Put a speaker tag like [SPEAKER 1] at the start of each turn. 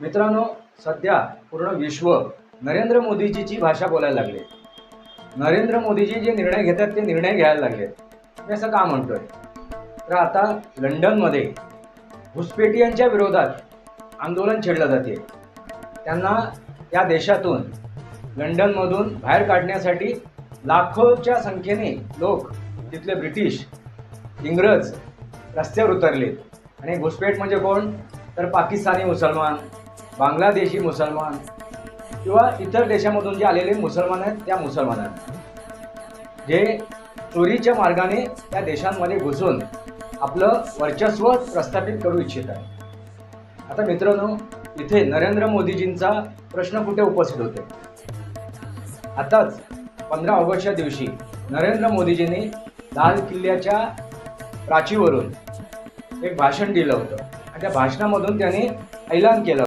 [SPEAKER 1] मित्रांनो सध्या पूर्ण विश्व नरेंद्र मोदीजीची भाषा बोलायला लागले. नरेंद्र मोदीजी जे निर्णय घेतात ते निर्णय घ्यायला लागले. मी असं का म्हणतोय? तर आता लंडनमध्ये घुसपेटियांच्या विरोधात आंदोलन छेडलं जाते. त्यांना या देशातून लंडनमधून बाहेर काढण्यासाठी लाखोच्या संख्येने लोक तिथले ब्रिटिश इंग्रज रस्त्यावर उतरले. आणि घुसपेट म्हणजे कोण? तर पाकिस्तानी मुसलमान बांगलादेशी मुसलमान किंवा इतर देशामधून जे आलेले मुसलमान आहेत त्या मुसलमानांना जे चोरीच्या मार्गाने त्या देशांमध्ये घुसून आपलं वर्चस्व प्रस्थापित करू इच्छित आहे आता मित्रांनो इथे नरेंद्र मोदीजींचा प्रश्न कुठे उपस्थित होते आताच पंधरा ऑगस्टच्या दिवशी नरेंद्र मोदीजींनी लाल किल्ल्याच्या प्राचीवरून एक भाषण दिलं होतं. आणि त्या भाषणामधून त्यांनी ऐलान केलं